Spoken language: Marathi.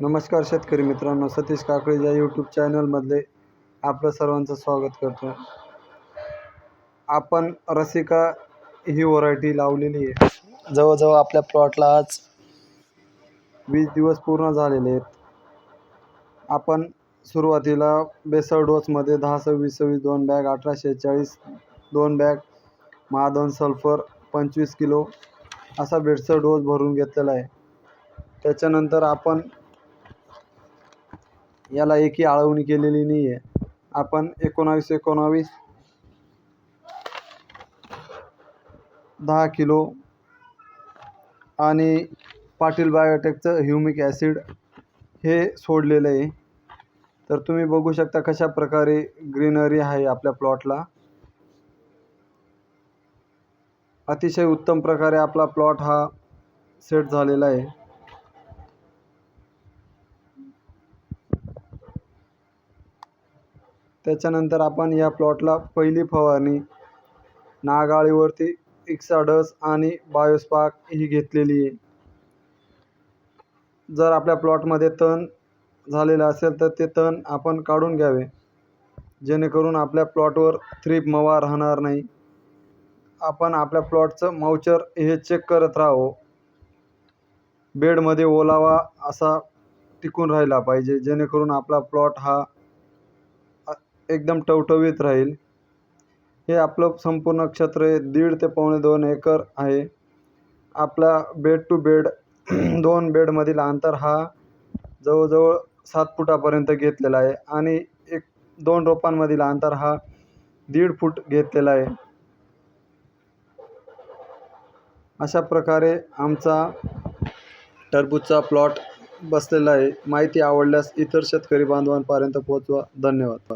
नमस्कार शेतकरी मित्रांनो सतीश काकडे या यूट्यूब चॅनलमधले आपलं सर्वांचं स्वागत करतो आपण रसिका ही व्हरायटी लावलेली आहे. जवळजवळ आपल्या प्लॉटला आज वीस दिवस पूर्ण झालेले आहेत. आपण सुरुवातीला बेसळ डोसमध्ये दहा सव्वीस सव्वीस दोन बॅग अठराशे चाळीस दोन बॅग महादन सल्फर पंचवीस किलो असा बेडसळ डोस भरून घेतलेला आहे. त्याच्यानंतर आपण याला एकी आळवणी केलेली नाही आहे आपण एकोणावीस एकोणावीस दहा किलो आणि पाटील बायोटेकचं ह्युमिक ॲसिड हे सोडलेलं आहे. तर तुम्ही बघू शकता कशा प्रकारे ग्रीनरी आहे आपल्या प्लॉटला. अतिशय उत्तम प्रकारे आपला प्लॉट हा सेट झालेला आहे. त्याच्यानंतर आपण या प्लॉटला पहिली फवारणी नागाळीवरती इक्साडस आणि बायोस्पार्क ही घेतलेली आहे. जर आपल्या प्लॉटमध्ये तण झालेलं असेल तर ते तण आपण काढून घ्यावे. जेणेकरून आपल्या प्लॉटवर थ्रीप मवा राहणार नाही. आपण आपल्या प्लॉटचं माउचर हे चेक करत राहावं बेडमध्ये ओलावा असा टिकून राहिला पाहिजे जेणेकरून आपला प्लॉट हा एकदम टवटवीत राहील. हे आपलं संपूर्ण क्षेत्र हे दीड ते पावणे दोन एकर आहे. आपला बेड टू बेड दोन बेडमधील अंतर हा जवळजवळ सात फुटापर्यंत घेतलेला आहे. आणि एक दोन रोपांमधील अंतर हा दीड फूट घेतलेला आहे. अशा प्रकारे आमचा टरबूजचा प्लॉट बसलेला आहे. माहिती आवडल्यास इतर शेतकरी बांधवांपर्यंत पोहोचवा. धन्यवाद.